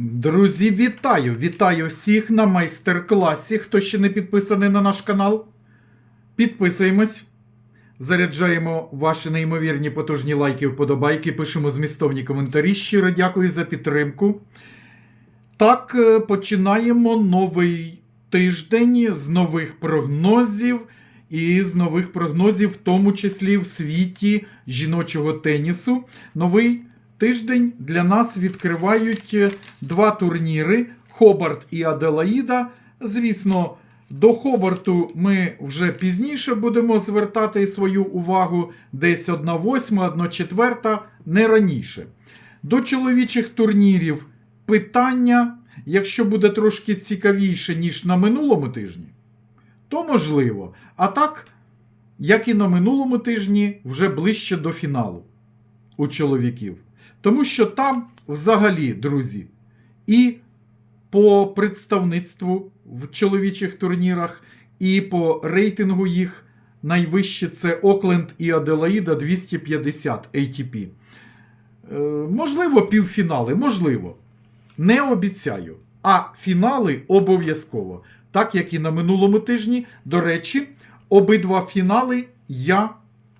Друзі, вітаю! Вітаю всіх на майстер-класі. Хто ще не підписаний на наш канал, підписуємось. Заряджаємо ваші неймовірні потужні лайки, вподобайки, пишемо змістовні коментарі. Щиро дякую за підтримку. Так, е, починаємо новий тиждень з нових прогнозів і з нових прогнозів, в тому числі в світі жіночого тенісу. Новий тиждень для нас відкривають е, два турніри: Хобарт і Аделаїда. Звісно, до Хобарту ми вже пізніше будемо звертати свою увагу десь 1 восьма, 1 четверта, не раніше. До чоловічих турнірів питання, якщо буде трошки цікавіше, ніж на минулому тижні, то можливо. А так, як і на минулому тижні, вже ближче до фіналу у чоловіків. Тому що там взагалі, друзі, і по представництву в чоловічих турнірах, і по рейтингу їх найвище це Окленд і Аделаїда 250 ATP. Е, можливо, півфінали, можливо. Не обіцяю. А фінали обов'язково. Так як і на минулому тижні. До речі, обидва фінали я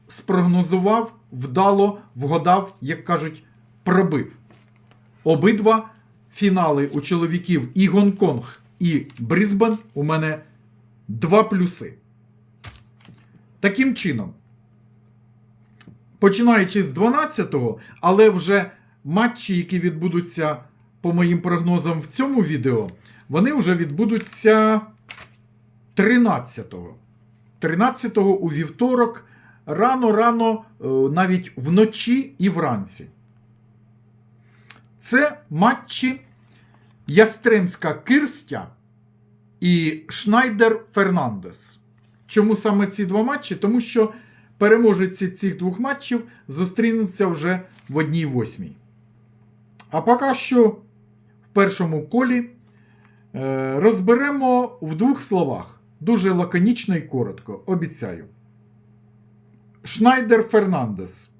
спрогнозував, вдало, вгадав, як кажуть, пробив. Обидва фінали у чоловіків і Гонконг, і Брисбен у мене два плюси. Таким чином, починаючи з 12-го, але вже матчі, які відбудуться по моїм прогнозам в цьому відео, вони вже відбудуться 13-го. 13-го у вівторок, рано-рано, е, навіть вночі і вранці. Це матчі Ястремська Кирстя і Шнайдер Фернандес. Чому саме ці два матчі? Тому що переможці цих двох матчів зустрінуться вже в одній восьмій. А поки що в першому колі е, розберемо в двох словах. Дуже лаконічно і коротко, обіцяю. Шнайдер Фернандес.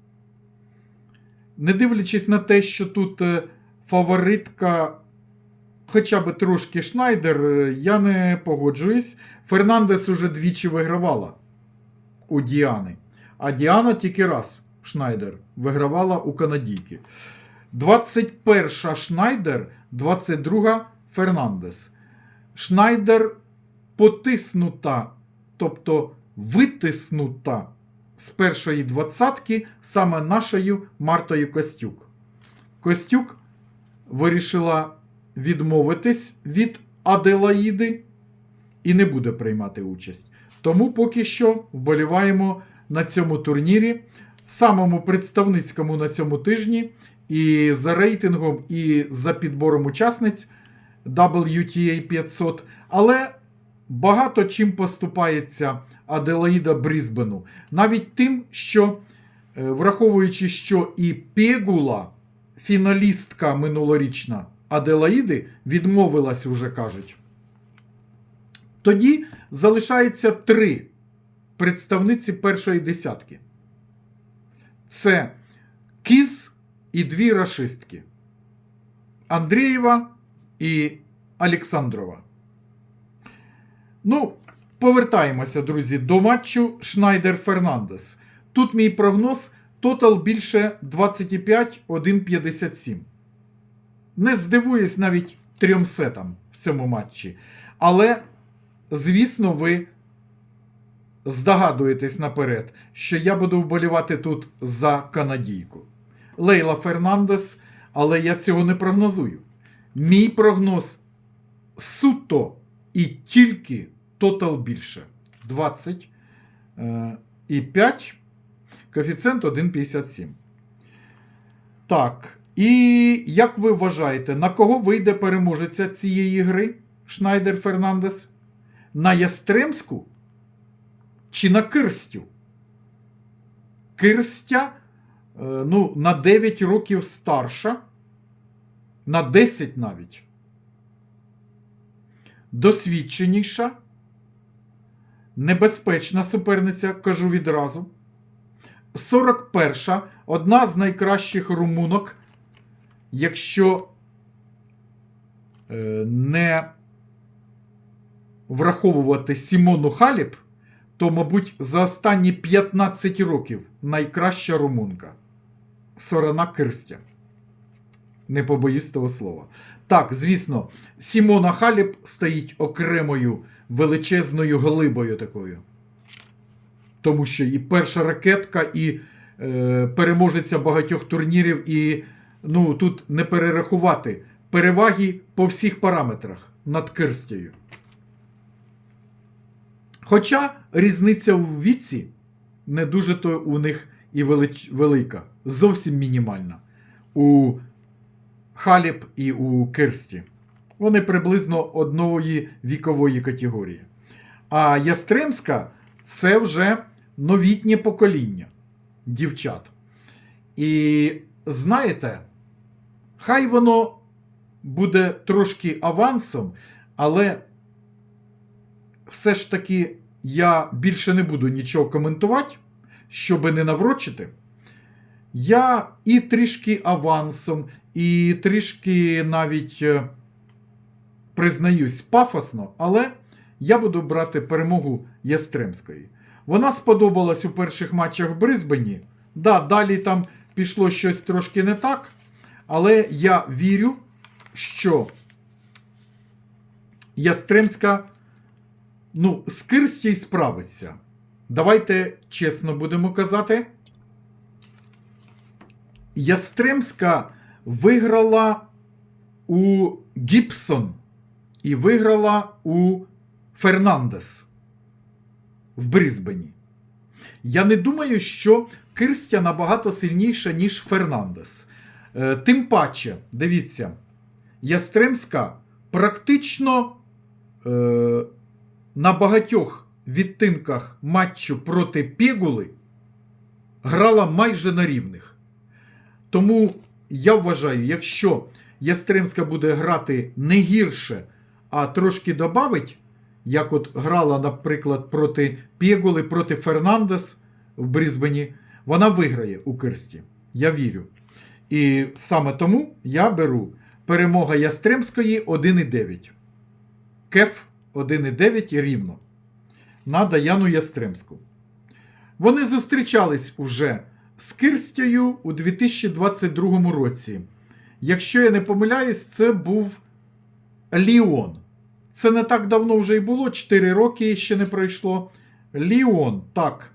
Не дивлячись на те, що тут е, фаворитка хоча б трошки Шнайдер, е, я не погоджуюсь. Фернандес уже двічі вигравала у Діани. А Діана тільки раз Шнайдер вигравала у канадійки. 21 Шнайдер, 22 Фернандес. Шнайдер потиснута, тобто витиснута з першої двадцятки саме нашою Мартою Костюк. Костюк вирішила відмовитись від Аделаїди і не буде приймати участь. Тому поки що вболіваємо на цьому турнірі, самому представницькому на цьому тижні, і за рейтингом, і за підбором учасниць WTA 500. Але багато чим поступається Аделаїда Брізбену. Навіть тим, що, е, враховуючи, що і Пегула, фіналістка минулорічна Аделаїди, відмовилась, вже кажуть. Тоді залишається три представниці першої десятки. Це Кіз і дві рашистки. Андрієва і Олександрова. Ну, повертаємося, друзі, до матчу Шнайдер Фернандес. Тут мій прогноз тотал більше 25 1,57. Не здивуюсь навіть трьом сетам в цьому матчі. Але, звісно, ви здогадуєтесь наперед, що я буду вболівати тут за канадійку. Лейла Фернандес, але я цього не прогнозую. Мій прогноз суто і тільки тотал більше 20 е, і 5, коефіцієнт 1,57. Так. І як ви вважаєте, на кого вийде переможеця цієї гри Шнайдер Фернандес? На Ястремську чи на Кирстю? Кирстя е, ну, на 9 років старша, на 10 навіть. Досвідченіша, небезпечна суперниця, кажу відразу. 41 одна з найкращих румунок якщо е, не враховувати Сімону Халіп, то, мабуть, за останні 15 років найкраща румунка. Сорона Кирстя. Не побоюсь того слова. Так, звісно, Сімона Халіп стоїть окремою величезною глибою такою. Тому що і перша ракетка, і е, переможеця багатьох турнірів, і ну, тут не перерахувати переваги по всіх параметрах над Кирстєю. Хоча різниця в віці не дуже то у них і велич... велика, зовсім мінімальна. У Халіп і у Кирсті. Вони приблизно одної вікової категорії. А Ястремська це вже новітнє покоління дівчат. І знаєте, хай воно буде трошки авансом, але все ж таки я більше не буду нічого коментувати, щоби не наврочити. Я і трішки авансом, і трішки навіть е, признаюсь пафосно, але я буду брати перемогу Ястремської. Вона сподобалась у перших матчах в Брисбені. Да, далі там пішло щось трошки не так, але я вірю, що Ястремська ну, з Кирстій справиться. Давайте чесно будемо казати. Ястремська виграла у Гібсон і виграла у Фернандес в Брисбені. Я не думаю, що Кирстя набагато сильніша, ніж Фернандес. Е, Тим паче, дивіться, Ястремська практично е, на багатьох відтинках матчу проти Пєгули грала майже на рівних. Тому я вважаю, якщо Ястремська буде грати не гірше, а трошки добавить, як от грала, наприклад, проти Пєгули, проти Фернандес в Брізбені, вона виграє у Кирсті. Я вірю. І саме тому я беру перемога Ястремської 1,9. Кеф 1,9 рівно. На Даяну Ястремську. Вони зустрічались уже з Кирстєю у 2022 році. Якщо я не помиляюсь, це був Ліон. Це не так давно вже й було, 4 роки ще не пройшло. Ліон, так.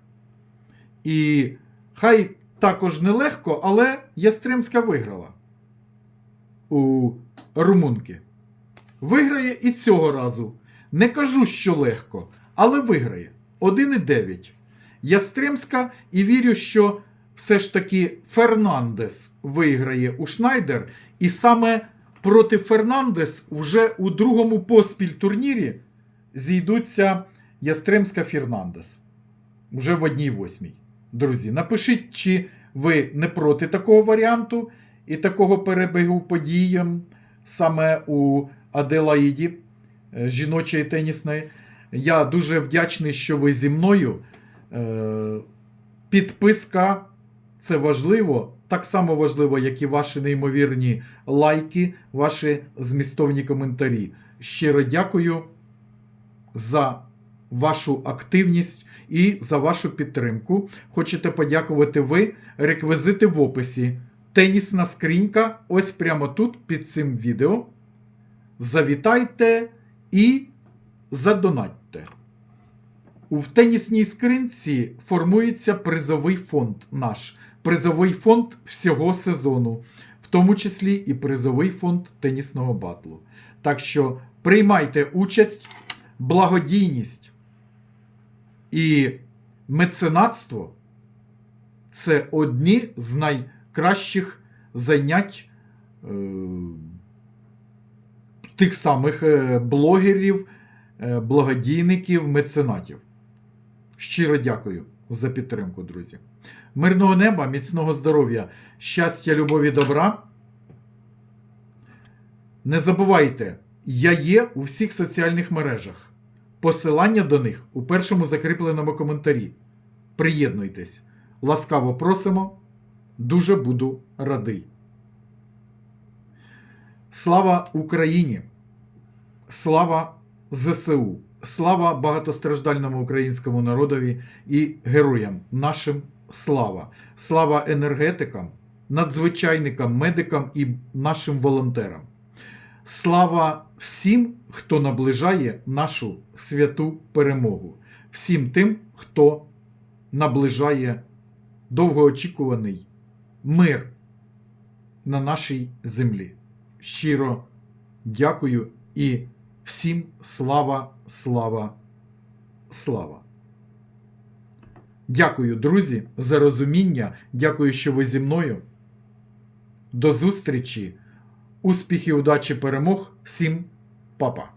І хай також нелегко, але Ястремська виграла у румунки. Виграє і цього разу. Не кажу, що легко, але виграє 1,9. Ястремська і вірю, що все ж таки Фернандес виграє у Шнайдер. І саме проти Фернандес вже у другому поспіль турнірі зійдуться Ястремська Фернандес. Вже в одній восьмій. Друзі, напишіть, чи ви не проти такого варіанту і такого перебігу подіям саме у Аделаїді е, жіночої тенісної. Я дуже вдячний, що ви зі мною. Е, Підписка це важливо, так само важливо, як і ваші неймовірні лайки, ваші змістовні коментарі. Щиро дякую за вашу активність і за вашу підтримку. Хочете подякувати ви? Реквізити в описі. Тенісна скринька ось прямо тут під цим відео. Завітайте і задонатьте. У тенісній скринці формується призовий фонд наш. Призовий фонд всього сезону, в тому числі і призовий фонд тенісного батлу. Так що приймайте участь, благодійність і меценатство це одні з найкращих занять е, тих самих е, блогерів, е, благодійників, меценатів. Щиро дякую за підтримку, друзі. Мирного неба, міцного здоров'я, щастя, любові, добра. Не забувайте, я є у всіх соціальних мережах. Посилання до них у першому закріпленому коментарі. Приєднуйтесь. Ласкаво просимо. Дуже буду радий. Слава Україні! Слава ЗСУ! Слава багатостраждальному українському народові і героям нашим слава! Слава енергетикам, надзвичайникам, медикам і нашим волонтерам! Слава всім, хто наближає нашу святу перемогу, всім тим, хто наближає довгоочікуваний мир на нашій землі. Щиро дякую і всім слава, слава, слава. Дякую, друзі, за розуміння. Дякую, що ви зі мною. До зустрічі! Успіхів, удачі, перемог! Всім па-па!